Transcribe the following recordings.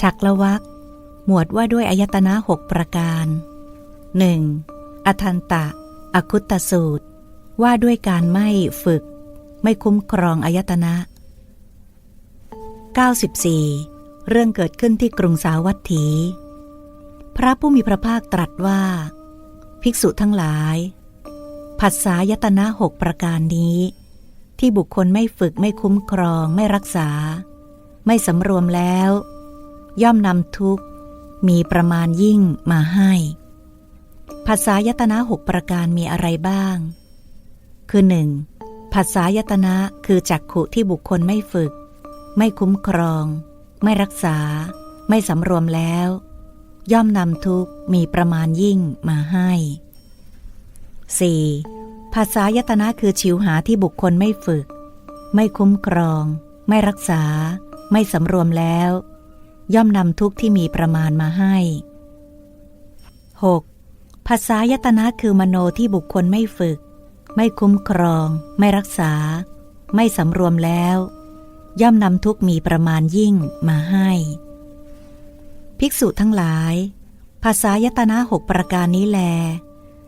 ฉักละวักหมวดว่าด้วยอายตนะหกประการ 1. อทันตะ อคุตตสูตร ว่าด้วยการไม่ฝึก ไม่คุ้มครองอายตนะ 94. เรื่องเกิดขึ้นที่กรุงสาวัตถี พระผู้มีพระภาคตรัสว่า ภิกษุทั้งหลาย ผัสสายตนะหกประการนี้ ที่บุคคลไม่ฝึกไม่คุ้มครองไม่รักษา ไม่สำรวมแล้ว ย่อมนำทุกข์มีประมาณยิ่งมาให้ภาษายตนะหกประการมีอะไรบ้าง คือหนึ่งภาษายตนะคือจักขุที่บุคคลไม่ฝึก ไม่คุ้มครอง ไม่รักษา ไม่สำรวมแล้ว ย่อมนำทุกข์มีประมาณยิ่งมาให้ 4. ภาษายตนะคือชิวหาที่บุคคลไม่ฝึก ไม่คุ้มครอง ไม่รักษา ไม่สำรวมแล้ว ย่อมนำทุกข์ที่มีประมาณมาให้ 6. ภาษายตนะคือมโนที่บุคคลไม่ฝึก ไม่คุ้มครอง ไม่รักษา ไม่สำรวมแล้ว ย่อมนำทุกข์มีประมาณยิ่งมาให้ ภิกษุทั้งหลาย ภาษายตนะหกประการนี้แล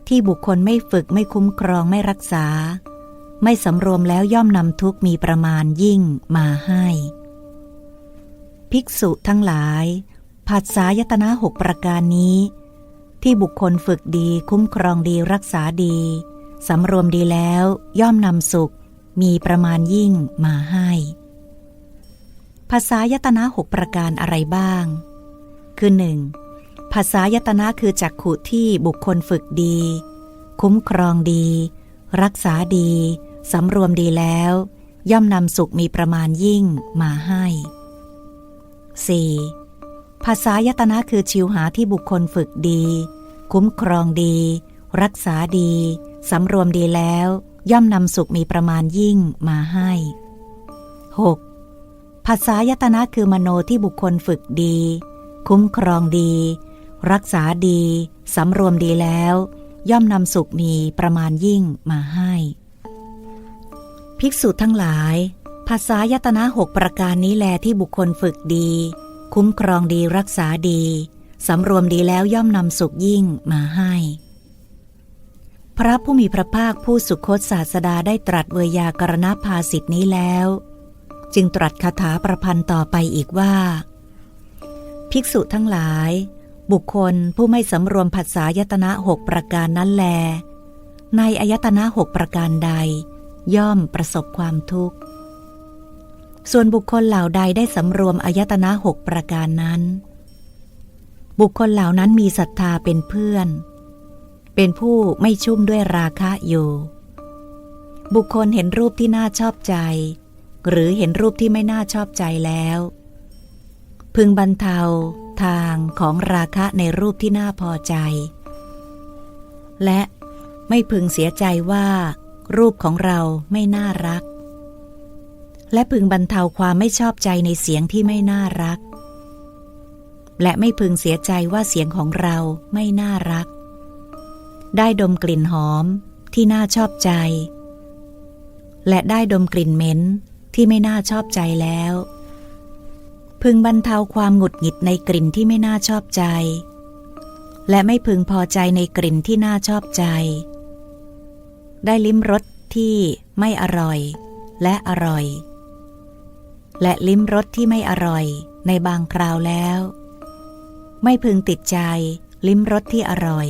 ที่บุคคลไม่ฝึกไม่คุ้มครองไม่รักษา ไม่สำรวมแล้วย่อมนำทุกข์มีประมาณยิ่งมาให้ ภิกษุทั้งหลายภาษายตนะหกประการนี้ ที่บุคคลฝึกดีคุ้มครองดีรักษาดี สำรวมดีแล้วย่อมนำสุข มีประมาณยิ่งมาให้ภาษายตนะหกประการอะไรบ้าง คือหนึ่งภาษายตนะคือจักขุที่บุคคลฝึกดี คุ้มครองดี รักษาดี สำรวมดีแล้ว ย่อมนำสุขมีประมาณยิ่งมาให้ 4. ภาษายตนะคือชิวหาที่บุคคลฝึกดี คุ้มครองดี รักษาดี สำรวมดีแล้ว ย่อมนำสุขมีประมาณยิ่งมาให้ 6. ภาษายตนะคือมโนที่บุคคลฝึกดี คุ้มครองดี รักษาดี สำรวมดีแล้ว ย่อมนำสุขมีประมาณยิ่งมาให้ ภิกษุทั้งหลาย ภาษายตนะหกประการนี้แลที่บุคคลฝึกดี คุ้มครองดีรักษาดีสำรวมดีแล้วย่อมนำสุขยิ่งมาให้ พระผู้มีพระภาคผู้สุคตศาสดาได้ตรัสเวยากรณภาสิทธินี้แล้ว จึงตรัสคาถาประพันธ์ต่อไปอีกว่า ภิกษุทั้งหลาย บุคคลผู้ไม่สำรวมผัสสายตนะหกประการนั้นแล ในอายตนะหกประการใด ย่อมประสบความทุกข์ ส่วนบุคคลเหล่าใดได้สำรวมอายตนะหกประการนั้น บุคคลเหล่านั้นมีศรัทธาเป็นเพื่อน เป็นผู้ไม่ชุ่มด้วยราคะอยู่ บุคคลเห็นรูปที่น่าชอบใจ หรือเห็นรูปที่ไม่น่าชอบใจแล้ว พึงบรรเทาทางของราคะในรูปที่น่าพอใจ และไม่พึงเสียใจว่า รูปของเราไม่น่ารัก และพึงบรรเทาความไม่ชอบใจในเสียงที่ไม่น่ารัก และไม่พึงเสียใจว่าเสียงของเราไม่น่ารัก ได้ดมกลิ่นหอมที่น่าชอบใจ และได้ดมกลิ่นเหม็นที่ไม่น่าชอบใจแล้ว พึงบรรเทาความหงุดหงิดในกลิ่นที่ไม่น่าชอบใจ และไม่พึงพอใจในกลิ่นที่น่าชอบใจ ได้ลิ้มรสที่ไม่อร่อยและอร่อย และลิ้มรสที่ไม่อร่อยในบางคราวแล้ว ไม่พึงติดใจลิ้มรสที่อร่อย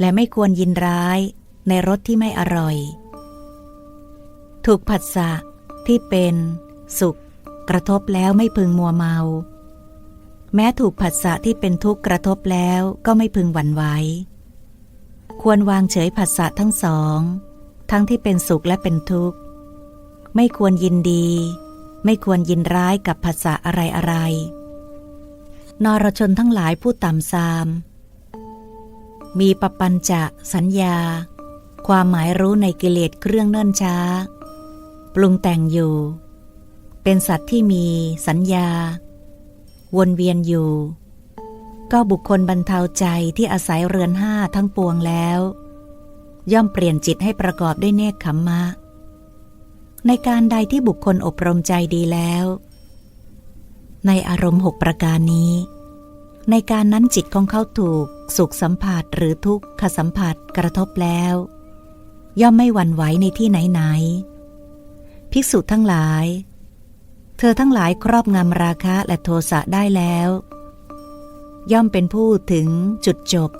และไม่ควรยินร้ายในรสที่ไม่อร่อย ถูกผัสสะที่เป็นสุข กระทบแล้วไม่พึงมัวเมา แม้ถูกผัสสะที่เป็นทุกข์กระทบแล้วก็ไม่พึงหวั่นไหวควรวางเฉยผัสสะทั้งสอง ทั้งที่เป็นสุขและเป็นทุกข์ ไม่ควรยินดี ไม่ควรยินร้ายกับผัสสะอะไรอะไรนรชนทั้งหลายผู้ต่ำซาม มีปปัญจะสัญญา ความหมายรู้ในกิเลสเครื่องเนิ่นช้า ปรุงแต่งอยู่ เป็นสัตว์ที่มีสัญญา วนเวียนอยู่ ก็บุคคลบรรเทาใจที่อาศัยเรือนห้าทั้งปวงแล้ว ย่อมเปลี่ยนจิตให้ประกอบด้วยเนคขมมะ ในการใดที่บุคคลอบรมใจดีแล้ว ในอารมณ์หกประการนี้ ในการนั้นจิตของเขาถูกสุขสัมผัสหรือทุกขสัมผัสกระทบแล้ว ย่อมไม่หวั่นไหวในที่ไหนๆภิกษุทั้งหลาย เธอทั้งหลายครอบงำราคะและโทสะได้แล้ว ย่อมเป็นผู้ถึงจุดจบ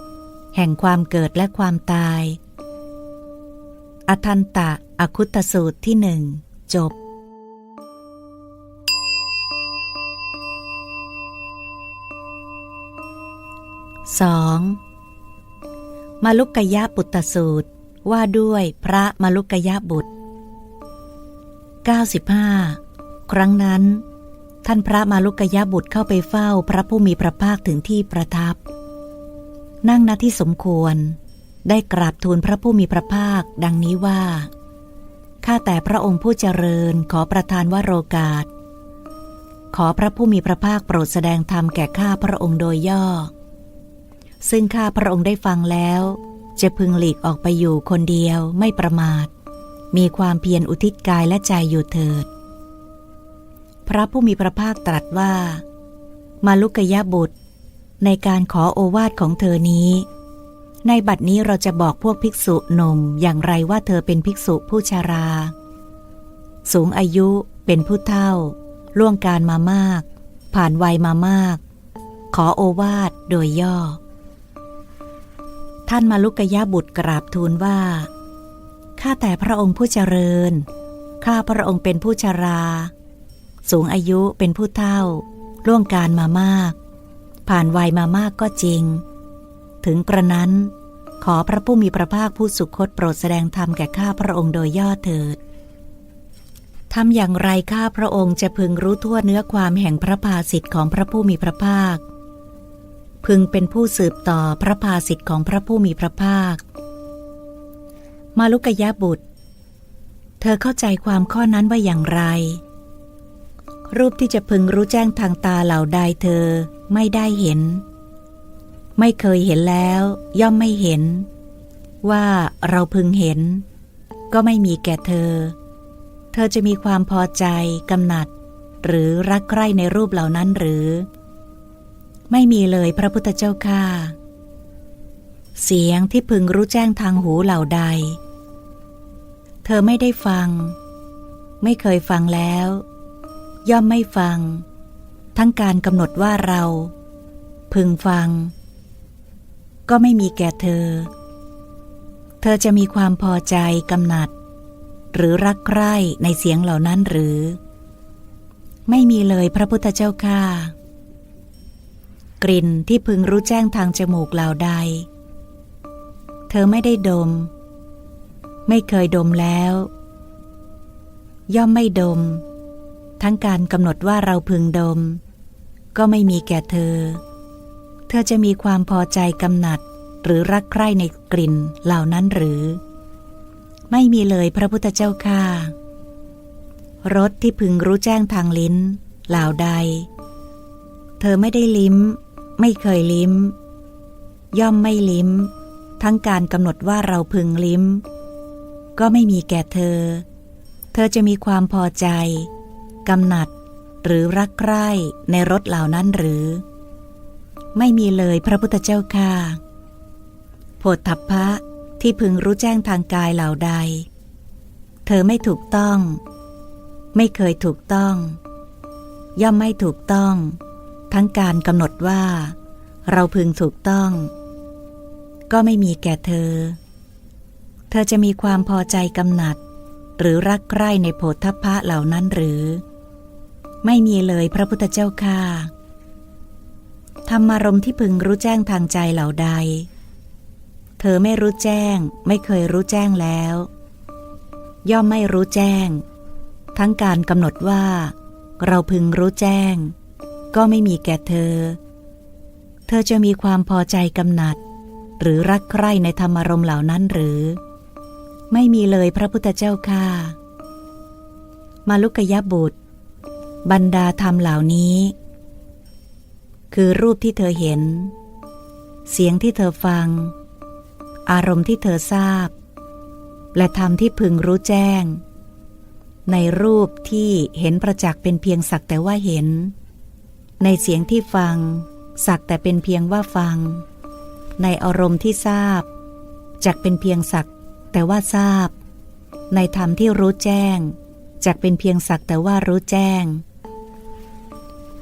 แห่งความเกิดและความตาย อทันตะอคุตสูตรที่หนึ่งจบ 2. มาลุกกยะปุตตสูตรว่าด้วยพระมาลุกกยะบุตร 95 ครั้งนั้น ท่านพระมาลุกกยะบุตรเข้าไปเฝ้าพระผู้มีพระภาคถึงที่ประทับ นั่งณที่สมควร ได้กราบทูลพระผู้มีพระภาค ดังนี้ว่า ข้าแต่พระองค์ผู้เจริญขอประทานวโรกาส ขอพระผู้มีพระภาคโปรดแสดงธรรมแก่ข้าพระองค์โดยย่อ ซึ่งข้าพระองค์ได้ฟังแล้ว จะพึงหลีกออกไปอยู่คนเดียวไม่ประมาท มีความเพียรอุทิศกายและใจอยู่เถิด พระผู้มีพระภาคตรัสว่า มาลุกยะบุตร ในการขอโอวาทของเธอนี้ ในบัดนี้เราจะบอกพวกภิกษุหนุ่มอย่างไรว่าเธอเป็นภิกษุผู้ชารา สูงอายุเป็นผู้เฒ่า ล่วงการมามาก ผ่านวัยมามาก ขอโอวาทโดยย่อ ท่านมาลุกยะบุตรกราบทูลว่า ข้าแต่พระองค์ผู้เจริญ ข้าพระองค์เป็นผู้ชารา สูงอายุเป็นผู้เฒ่า ล่วงการมามาก ผ่านวัยมามากก็จริง ถึงกระนั้น ขอพระผู้มีพระภาคผู้สุคตโปรดแสดงธรรมแก่ข้าพระองค์โดยย่อเถิดทำอย่างไรข้าพระองค์จะพึงรู้ทั่วเนื้อความแห่งพระภาสิทธิ์ของพระผู้มีพระภาค พึงเป็นผู้สืบต่อพระภาสิทธิ์ของพระผู้มีพระภาค มาลุกยะบุตร เธอเข้าใจความข้อนั้นว่าอย่างไร รูปที่จะพึงรู้แจ้งทางตาเหล่าใดเธอไม่ได้เห็น ไม่เคยเห็นแล้ว ย่อมไม่เห็น ว่าเราพึงเห็น ก็ไม่มีแก่เธอ เธอจะมีความพอใจกำหนัด หรือรักใคร่ในรูปเหล่านั้นหรือ ไม่มีเลยพระพุทธเจ้าค่าเสียงที่พึงรู้แจ้งทางหูเหล่าใด เธอไม่ได้ฟัง ไม่เคยฟังแล้ว ย่อมไม่ฟัง ทั้งการกำหนดว่าเรา พึงฟัง ก็ไม่มีแก่เธอ เธอจะมีความพอใจกำหนัด หรือรักใคร่ในเสียงเหล่านั้นหรือ ไม่มีเลยพระพุทธเจ้าค่ากลิ่นที่พึงรู้แจ้งทางจมูกเหล่าใด เธอไม่ได้ดม ไม่เคยดมแล้ว ย่อมไม่ดม ทั้งการกำหนดว่าเราพึงดม ก็ไม่มีแก่เธอ เธอจะมีความพอใจกำหนัด หรือรักใคร่ในกลิ่นเหล่านั้นหรือ ไม่มีเลยพระพุทธเจ้าค่ารสที่พึงรู้แจ้งทางลิ้น เหล่าใด เธอไม่ได้ลิ้ม ไม่เคยลิ้ม ย่อมไม่ลิ้ม ทั้งการกำหนดว่าเราพึงลิ้ม ก็ไม่มีแก่เธอ เธอจะมีความพอใจกำหนัด หรือรักใคร่ในรสเหล่านั้นหรือ ไม่มีเลยพระพุทธเจ้าค่ะโพธัพพะที่พึงรู้แจ้งทางกายเหล่าใด เธอไม่ถูกต้อง ไม่เคยถูกต้อง ย่อมไม่ถูกต้อง ทั้งการกำหนดว่า เราพึงถูกต้อง ก็ไม่มีแก่เธอ เธอจะมีความพอใจกำหนัด หรือรักใคร่ในโพธพะเหล่านั้นหรือ ไม่มีเลยพระพุทธเจ้าค่ะ ธรรมารมที่พึงรู้แจ้งทางใจเหล่าใด เธอไม่รู้แจ้ง ไม่เคยรู้แจ้งแล้ว ย่อมไม่รู้แจ้ง ทั้งการกำหนดว่า เราพึงรู้แจ้ง ก็ไม่มีแก่เธอ เธอจะมีความพอใจกำหนัด หรือรักใคร่ในธรรมารมเหล่านั้นหรือ ไม่มีเลยพระพุทธเจ้าค่ะ มาลุกยะบุตร บรรดาธรรมเหล่านี้ คือรูปที่เธอเห็น เสียงที่เธอฟัง อารมณ์ที่เธอทราบ และธรรมที่พึงรู้แจ้ง ในรูปที่เห็นประจักษ์เป็นเพียงสักแต่ว่าเห็น ในเสียงที่ฟัง สักแต่เป็นเพียงว่าฟัง ในอารมณ์ที่ทราบจักเป็นเพียงสักแต่ว่าทราบ ในธรรมที่รู้แจ้งจักเป็นเพียงสักแต่ว่ารู้แจ้ง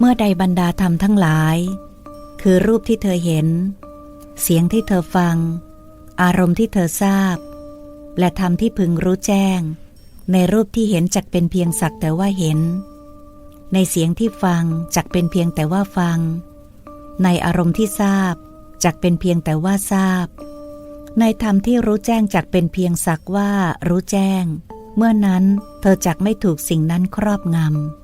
เมื่อใดบรรดาธรรมทั้งหลาย คือรูปที่เธอเห็น เสียงที่เธอฟัง อารมณ์ที่เธอทราบ และธรรมที่พึงรู้แจ้ง ในรูปที่เห็นจักเป็นเพียงสักแต่ว่าเห็น ในเสียงที่ฟังจักเป็นเพียงแต่ว่าฟัง ในอารมณ์ที่ทราบจักเป็นเพียงแต่ว่าทราบ ในธรรมที่รู้แจ้งจักเป็นเพียงสักว่ารู้แจ้ง เมื่อนั้นเธอจักไม่ถูกสิ่งนั้นครอบงำ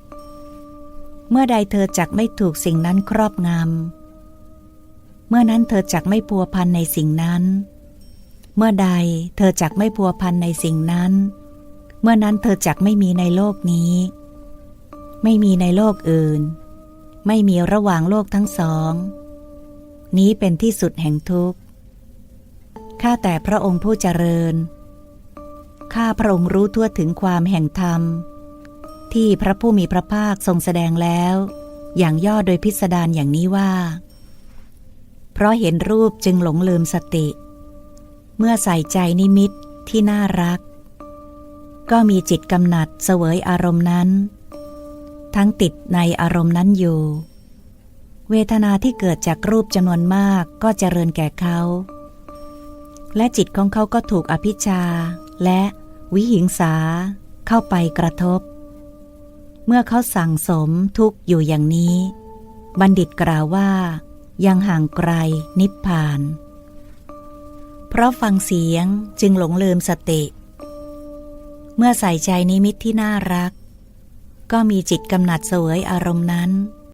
เมื่อใดเธอจักไม่ถูกสิ่งนั้นครอบงำ เมื่อนั้นเธอจักไม่พัวพันในสิ่งนั้น เมื่อใดเธอจักไม่พัวพันในสิ่งนั้น เมื่อนั้นเธอจักไม่มีในโลกนี้ ไม่มีในโลกอื่น ไม่มีระหว่างโลกทั้งสอง นี้เป็นที่สุดแห่งทุกข์ ข้าแต่พระองค์ผู้เจริญ ข้าพระองค์รู้ทั่วถึงความแห่งธรรม ที่พระผู้มีพระภาคทรงแสดงแล้ว อย่างย่อโดยพิสดารอย่างนี้ว่า เพราะเห็นรูปจึงหลงลืมสติ เมื่อใส่ใจนิมิตที่น่ารัก ก็มีจิตกำหนัดเสวยอารมณ์นั้น ทั้งติดในอารมณ์นั้นอยู่ เวทนาที่เกิดจากรูปจำนวนมากก็เจริญแก่เขา และจิตของเขาก็ถูกอภิชาและวิหิงสาเข้าไปกระทบ เมื่อเขาสั่งสมทุกอยู่อย่างนี้ บัณฑิตกล่าวว่า ยังห่างไกลนิพพาน เพราะฟังเสียงจึงหลงลืมสติ เมื่อใส่ใจนิมิตที่น่ารัก ก็มีจิตกำหนัดเสวยอารมณ์นั้น